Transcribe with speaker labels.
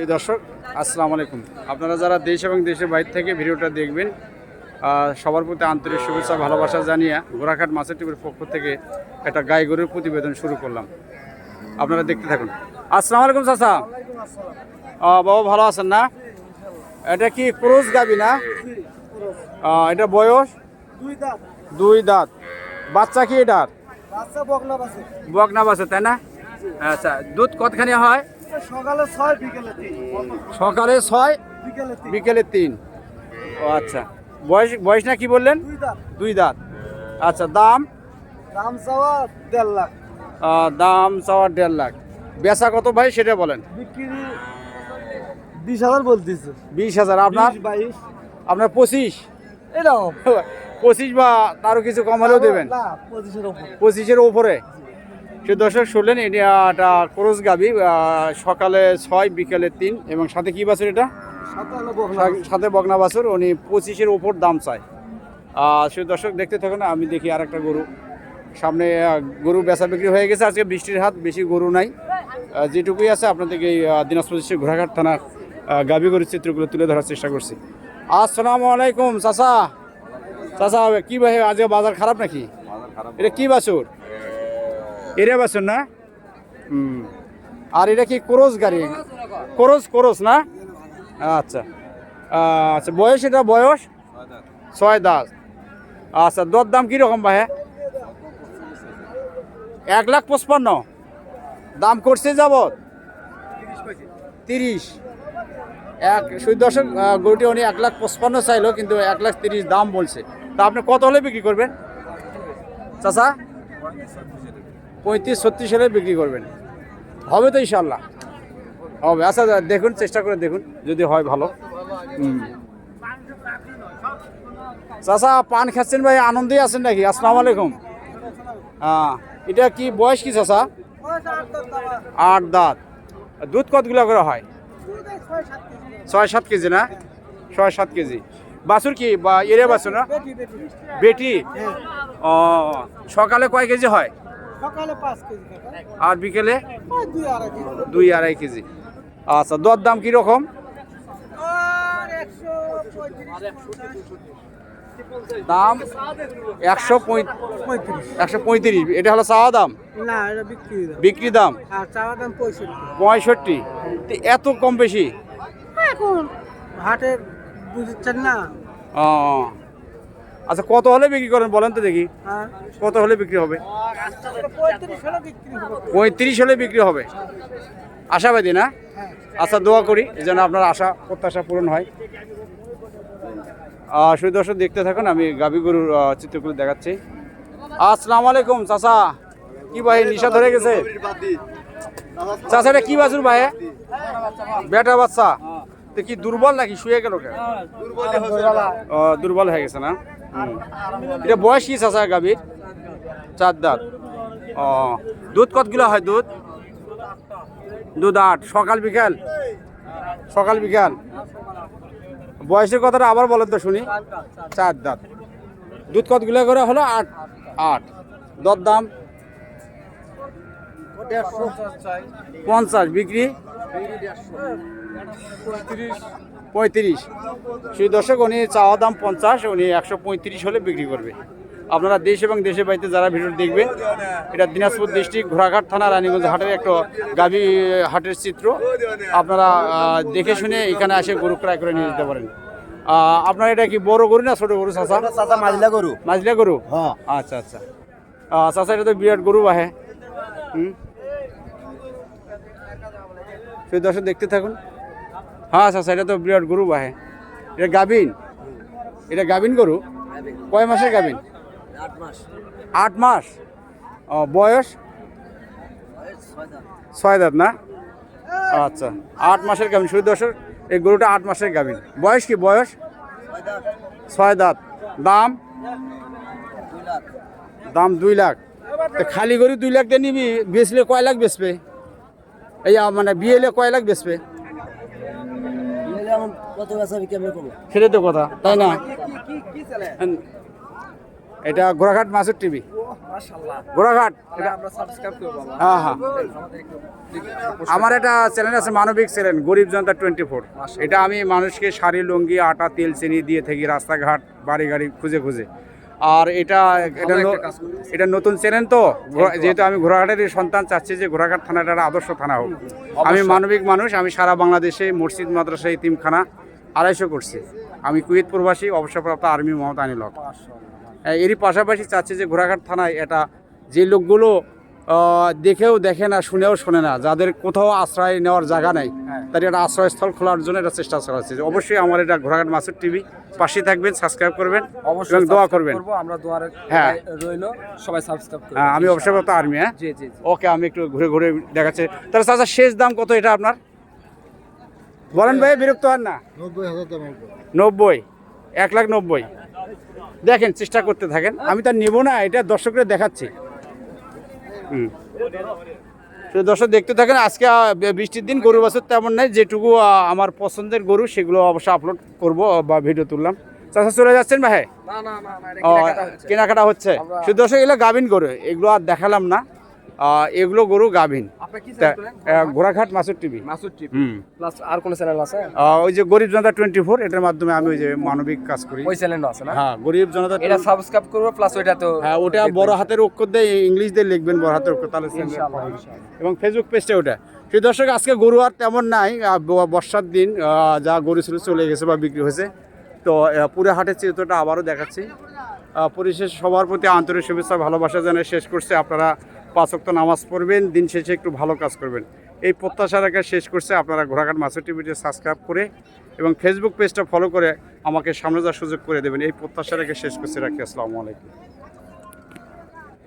Speaker 1: এই দর্শক আসসালামু আলাইকুম। আপনারা যারা দেশ এবং দেশের বাইরে থেকে ভিডিওটা দেখবেন সবার প্রতি আন্তরিক শুভেচ্ছা ভালোবাসা জানিয়ে গোরাঘাট মাছের টিভির পক্ষ থেকে একটা গাই গরুর প্রতিবেদন শুরু করলাম। আপনারা দেখতে থাকুন। আসসালামু আলাইকুম চাচা। বাবা ভালো আছেন না? এটা কি ক্রোজ গাবি না? এটা বয়স?
Speaker 2: দুই দাঁত।
Speaker 1: দুই দাঁত। বাচ্চা কি এটার?
Speaker 2: বাচ্চা বকনা বাসে।
Speaker 1: বকনা বাসে তাই না? আচ্ছা দুধ কতখানি হয়?
Speaker 2: সকালে ছয় বিকেলে তিন।
Speaker 1: সকালে ছয়
Speaker 2: বিকেলে তিন।
Speaker 1: ও আচ্ছা। বয়স বয়স না কি বললেন?
Speaker 2: দুই দাঁত।
Speaker 1: আচ্ছা দাম?
Speaker 2: দাম চাওয়া দেড় লাখ।
Speaker 1: দাম চাওয়া দেড় লাখ। বেচা কত ভাই সেটা বলেন।
Speaker 2: বিক্রি বিশ হাজার বলতেছে।
Speaker 1: বিশ হাজার। আপনার?
Speaker 2: বাইশ।
Speaker 1: আপনার পঁচিশ?
Speaker 2: এরকম
Speaker 1: পঁচিশ বা তারও কিছু কম হলেও দেবেন।
Speaker 2: পঁচিশের ওপর
Speaker 1: পঁচিশের ওপরে সে দর্শক শুনলেন এটা একটা ক্রোজ গাবি সকালে ছয় বিকেলে তিন এবং সাথে কি বাছুর এটা? সাথে বগনা বাছুর। উনি পঁচিশের ওপর দাম চায়। সে দর্শক দেখতে থাকুন আমি দেখি আর একটা গরু। সামনে গরু বেচা বিক্রি হয়ে গেছে আজকে বৃষ্টির হাত বেশি গরু নাই। যেটুকুই আছে আপনাদেরকে এই দিনাজপুর ডিস্ট্রিক্ট ঘোড়াঘাট থানার গাভী গরুর চিত্রগুলো তুলে ধরার চেষ্টা করছি। আসসালামু আলাইকুম চাচা। চাচা কি ভাই আজকে বাজার খারাপ নাকি? এটা কি বাছুর? এরিয়া বাছুর না? হুম। আর এটা কি ক্রোজ গাড়ি? ক্রোজ ক্রোজ না? আচ্ছা। আচ্ছা বয়স এটা বয়স? ছয় দাস আচ্ছা দর দাম কীরকম ভাই? এক লাখ পঁচপান্ন। দাম করছে যাবত তিরিশ। এক দশক গরুটি উনি এক লাখ পঁচপান্ন চাইলো, কিন্তু এক লাখ তিরিশ দাম বলছে। তা আপনি কত হলে বিক্রি করবেন? চাচা? পঁয়ত্রিশ ছত্রিশ হলে বিক্রি করবেন। হবে তো ইনশাল্লাহ হবে আচ্ছা দেখুন চেষ্টা করে দেখুন যদি হয় ভালো। চাচা পান খাচ্ছেন ভাই আনন্দেই আছেন নাকি? আসসালামু আলাইকুম। হ্যাঁ এটা কি বয়স কি চাচা? আট দাঁত। দুধ কতগুলো করে হয়? ছয় সাত কেজি না? ছয় সাত কেজি। বাছুর কি? বা এরিয়া বাছুর না?
Speaker 2: বেটি?
Speaker 1: ও সকালে কয় কেজি হয়?
Speaker 2: সকালে পাঁচ কেজি
Speaker 1: আর বিকেলে?
Speaker 2: দুই আড়াই কেজি।
Speaker 1: দুই আড়াই কেজি। আচ্ছা দর দাম কীরকম? দাম একশো একশো পঁয়ত্রিশ। এটা হলো চাওয়া দাম?
Speaker 2: না এটা বিক্রি দাম।
Speaker 1: বিক্রি দাম?
Speaker 2: চাওয়া দাম পঁয়ষট্টি।
Speaker 1: পঁয়ষট্টি। এত কম বেশি?
Speaker 2: এখন হাটের বুঝছেন না?
Speaker 1: ও। আচ্ছা কত হলে বিক্রি করেন বলেন তো দেখি।
Speaker 2: হ্যাঁ।
Speaker 1: কত হলে বিক্রি হবে?
Speaker 2: পঁয়ত্রিশ হলে বিক্রি হবে।
Speaker 1: আশাবাদী না?
Speaker 2: হ্যাঁ।
Speaker 1: আচ্ছা দোয়া করি যেন আপনার আশা প্রত্যাশা পূরণ হয়। শুধু দর্শক দেখতে থাকুন আমি গাভী গরুর চিত্রগুলো দেখাচ্ছি। আসসালামু আলাইকুম চাচা। কি ভাই নিশা ধরে গেছে? চাচা এটা কি বাছুর ভাই বেটা বাচ্চা। তো কি দুর্বল নাকি? শুয়ে গেল কেন? দুর্বল হয়ে গেছে না। এটা বয়স কি চাচা গাভীর চার দাঁত। ও দুধ কতগুলো হয় দুধ? দুধ আট সকাল বিকাল? সকাল বিকাল? বয়সের কথাটা আবার বলেন তো শুনি। চার দাঁত। দুধ কতগুলো করে হলো? আট। আট। দর দাম? পঞ্চাশ। বিক্রি? পঁয়ত্রিশ। সেই দর্শক উনি চাওয়া দাম পঞ্চাশ উনি একশো পঁয়ত্রিশ হলে বিক্রি করবে। আপনারা দেশ এবং দেশের বাড়িতে যারা ভিডিও দেখবেন এটা দিনাজপুর ডিস্ট্রিক্ট ঘোড়াঘাট থানা রানীগঞ্জ হাটের একটা গাভী হাটের চিত্র। আপনারা দেখে শুনে এখানে এসে গরু ক্রয় করে নিয়ে যেতে পারেন। আপনার এটা কি বড় গরু না ছোট গরু চাচা?
Speaker 2: চাচা মাজলা গরু।
Speaker 1: মাঝলে গরু?
Speaker 2: হ্যাঁ।
Speaker 1: আচ্ছা আচ্ছা। চাচা এটা তো বিরাট গরু বাহে। হুম? সেই দর্শক দেখতে থাকুন। হ্যাঁ চাচা এটা তো বিরাট গরু বাহে এটা গাভিন? এটা গাভিন গরু? কয় মাসের গাভিন?
Speaker 2: আট মাস।
Speaker 1: ও, বয়স? ছয় দাঁত না? আচ্ছা আট মাসের গাভিন। শুধু দর্শক, এই গরুটা আট মাসের গাভিন। বয়স কি বয়স? ছয় দাঁত। দাম? দাম দুই লাখ। খালি গরু দুই লাখ দিয়ে নিবি, বেচলে কয় লাখ বেচবে? এই মানে বিয়েলে কয় লাখ বেচবে?
Speaker 2: কত বেচা বিক্রি করব?
Speaker 1: সেটাই তো কথা। তাই না? এটা ঘোড়াঘাট মাসুর টিভি।
Speaker 2: মাশাআল্লাহ এটা আমরা সাবস্ক্রাইব করব বাবা
Speaker 1: হ্যাঁ হ্যাঁ। আমার একটা চ্যানেল আছে মানবিক চ্যানেল গরিব জনতা টোয়েন্টি ফোর এটা আমি মানুষকে শাড়ি লুঙ্গি আটা তেল চিনি দিয়ে থাকি রাস্তাঘাট বাড়ি গাড়ি খুঁজে খুঁজে। আর এটা এটা। এটা নতুন চ্যানেল তো? যেহেতু আমি ঘোড়াঘাটের সন্তান চাচ্ছি যে ঘোড়াঘাট থানাটা একটা আদর্শ থানা হোক। আমি মানবিক মানুষ আমি সারা বাংলাদেশে মসজিদ মাদ্রাসা ইতিমখানা আড়াইশো করছি। আমি কুয়েত প্রবাসী অবসরপ্রাপ্ত আর্মি মোহাম্মদ আনিল হক।
Speaker 2: মাশাআল্লাহ।
Speaker 1: এরই পাশাপাশি চাচ্ছি যে ঘোড়াঘাট থানায় এটা যে লোকগুলো দেখেও দেখে না শুনেও শোনে না। যাদের কোথাও আশ্রয় নেওয়ার জায়গা নেই
Speaker 2: হ্যাঁ।
Speaker 1: তাদের একটা আশ্রয়স্থল খোলার জন্য এটা চেষ্টা চালাচ্ছে অবশ্যই আমার এটা ঘোরাঘাট মাসুর টিভি পাশে থাকবেন সাবস্ক্রাইব করবেন
Speaker 2: অবশ্যই
Speaker 1: দোয়া করবেন।
Speaker 2: আমরা দোয়ার
Speaker 1: হ্যাঁ।
Speaker 2: রইল সবাই সাবস্ক্রাইব
Speaker 1: হ্যাঁ, আমি অবসরপ্রাপ্ত আর্মি হ্যাঁ?
Speaker 2: জি জি।
Speaker 1: ওকে আমি একটু ঘুরে ঘুরে দেখাচ্ছি। তাহলে চাচা শেষ দাম কত এটা আপনার? বলেন ভাই বিরক্ত হন না।
Speaker 3: নব্বই
Speaker 1: এক লাখ নব্বই। দেখেন চেষ্টা করতে থাকেন। আমি তার নেব না এটা দর্শকদের দেখাচ্ছি। তো দর্শক দেখতে থাকেন আজকে বৃষ্টির দিন গরু বছর তেমন নেই যেটুকু আমার পছন্দের গরু সেগুলো অবশ্যই আপলোড করব বা ভিডিও তুললাম। চাষা চলে যাচ্ছেন ভাই?
Speaker 2: কেনাকাটা হচ্ছে।
Speaker 1: শুধু দর্শক এগুলো গাভিন গরু এগুলো আর দেখালাম না। এগুলো গরু গাভিন। ঘোড়াঘাট মাসুর টিভি।
Speaker 2: মাসুদ টিভি। প্লাস আর কোন চ্যানেল আছে?
Speaker 1: ওই যে গরিব জনতা টোয়েন্টি ফোর এটার মাধ্যমে আমি ওই যে মানবিক কাজ করি।
Speaker 2: ওই চ্যানেল আছে না?
Speaker 1: হ্যাঁ গরিব জনতা
Speaker 2: এটা সাবস্ক্রাইব করব প্লাস ওইটা তো
Speaker 1: হ্যাঁ ওটা বড় হাতের অক্ষর দিয়ে ইংলিশ দিয়ে লিখবেন বড় হাতের অক্ষর তাহলে। এবং ফেসবুক পেজটা ওটা। সেই দর্শক আজকে গরু আর তেমন নাই বর্ষার দিন যা গরু ছিল চলে গেছে বা বিক্রি হয়েছে। তো পুরো হাটের চিত্রটা আবারও দেখাচ্ছি। পরিশেষে সবার প্রতি আন্তরিক শুভেচ্ছা ভালোবাসা জানিয়ে শেষ করছে। আপনারা পাঁচ ওয়াক্ত নামাজ পড়বেন, দিন শেষে একটু ভালো কাজ করবেন। এই প্রত্যাশা রাখা শেষ করছে। আপনারা ঘোরাঘাট মাছের টিভিটি সাবস্ক্রাইব করে এবং ফেসবুক পেজটা ফলো করে আমাকে সামনে যাওয়ার সুযোগ করে দেবেন। এই প্রত্যাশা রেখে শেষ করছে। রাখি। আসসালামু আলাইকুম।